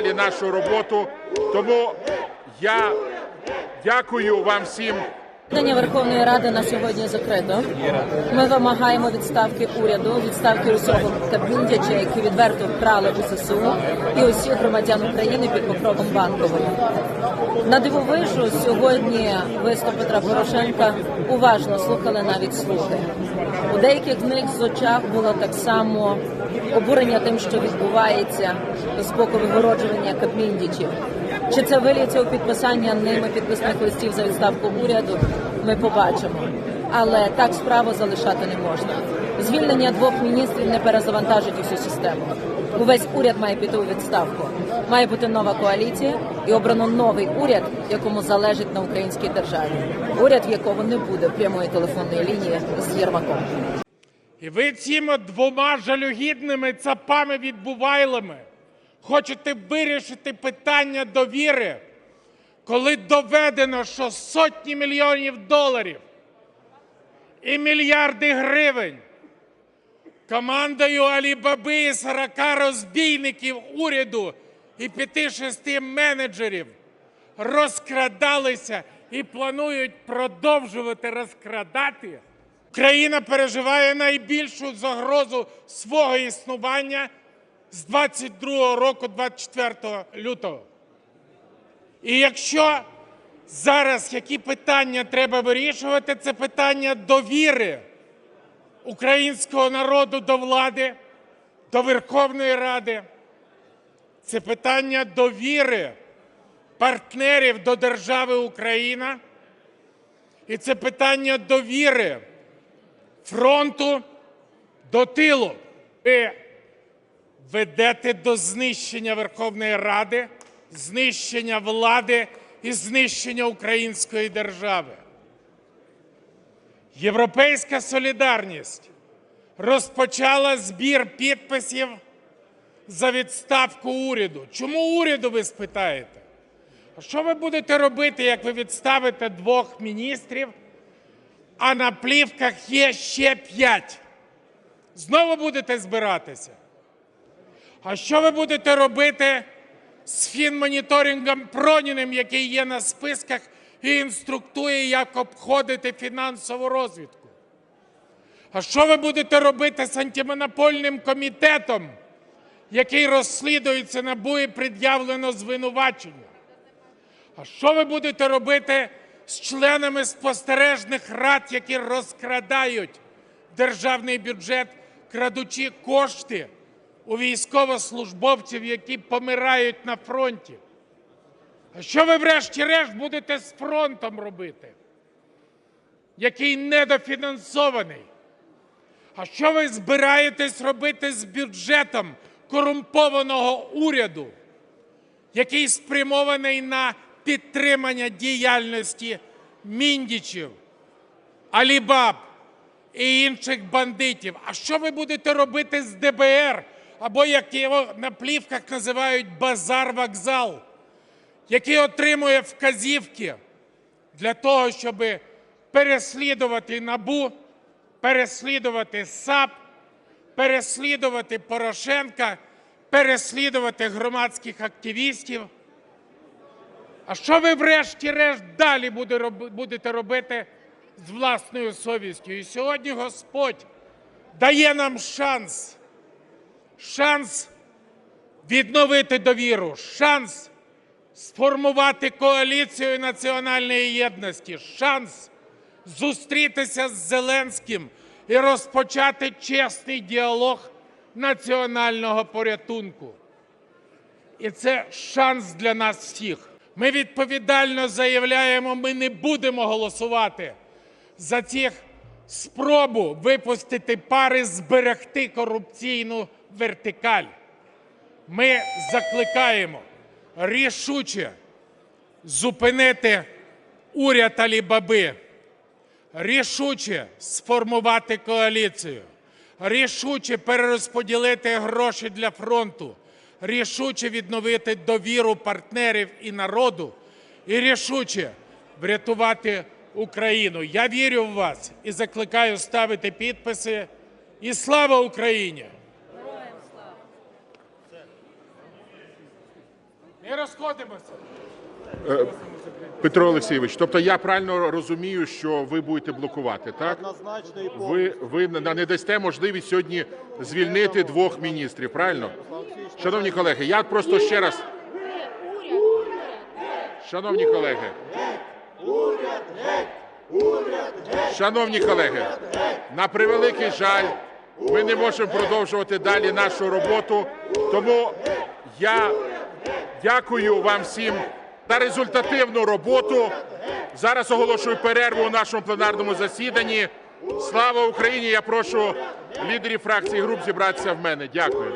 далі нашу роботу. Тому я дякую вам всім. Засідання Верховної Ради на сьогодні закрито. Ми вимагаємо відставки уряду, відставки усього Кабміндяча, які відверто вкрали у ССУ і усіх громадян України під покровом банкової. На дивовижу сьогодні виступ Петра Порошенка уважно слухали навіть слухи. У деяких з них з очах було так само обурення тим, що відбувається з боку вигороджування Кабміндічів. Чи це виліться у підписання ними підписних листів за відставку уряду? Ми побачимо. Але так справу залишати не можна. Звільнення двох міністрів не перезавантажить усю систему. Увесь уряд має піти у відставку. Має бути нова коаліція і обрано новий уряд, якому залежить на українській державі. Уряд, в якого не буде прямої телефонної лінії з Єрмаком. І ви цими двома жалюгідними цапами відбувайлами хочете вирішити питання довіри, коли доведено, що сотні мільйонів доларів і мільярди гривень командою Алібаби і 40 розбійників уряду і 5-6 менеджерів розкрадалися і планують продовжувати розкрадати. Країна переживає найбільшу загрозу свого існування з 22 року, 24 лютого. І якщо зараз які питання треба вирішувати, це питання довіри українського народу до влади, до Верховної Ради, це питання довіри партнерів до держави Україна, і це питання довіри фронту до тилу. Ведете до знищення Верховної Ради, знищення влади і знищення української держави. Європейська солідарність розпочала збір підписів за відставку уряду. Чому уряду ви спитаєте? А що ви будете робити, як ви відставите двох міністрів, а на плівках є ще п'ять? Знову будете збиратися? А що ви будете робити з фінмоніторингом Проніним, який є на списках і інструктує, як обходити фінансову розвідку? А що ви будете робити з антимонопольним комітетом, який розслідується НАБУ і пред'явлено звинувачення? А що ви будете робити з членами спостережних рад, які розкрадають державний бюджет, крадучи кошти у військовослужбовців, які помирають на фронті? А що ви, врешті-решт, будете з фронтом робити, який недофінансований? А що ви збираєтесь робити з бюджетом корумпованого уряду, який спрямований на підтримання діяльності міндічів, Алібаб і інших бандитів? А що ви будете робити з ДБР, або як його на плівках називають базар-вокзал, який отримує вказівки для того, щоб переслідувати НАБУ, переслідувати САП, переслідувати Порошенка, переслідувати громадських активістів? А що ви врешті-решт далі будете робити з власною совістю? І сьогодні Господь дає нам шанс, шанс відновити довіру, шанс сформувати коаліцію національної єдності, шанс зустрітися з Зеленським і розпочати чесний діалог національного порятунку. І це шанс для нас всіх. Ми відповідально заявляємо, ми не будемо голосувати за цих спробу випустити пари, зберегти корупційну вертикаль. Ми закликаємо рішуче зупинити уряд Алібаби, рішуче сформувати коаліцію, рішуче перерозподілити гроші для фронту, рішуче відновити довіру партнерів і народу, і рішуче врятувати Україну. Я вірю в вас і закликаю ставити підписи. І слава Україні! І розходимося. Петро Олексійович, тобто я правильно розумію, що ви будете блокувати, так? Однозначно і Ви, ви на- не дасте можливість сьогодні звільнити двох міністрів, правильно? Шановні колеги, я просто ще раз. Шановні колеги. Шановні колеги, на превеликий жаль, ми не можемо продовжувати далі нашу роботу. Тому я дякую вам всім за результативну роботу. Зараз оголошую перерву у нашому пленарному засіданні. Слава Україні! Я прошу лідерів фракцій груп зібратися в мене. Дякую.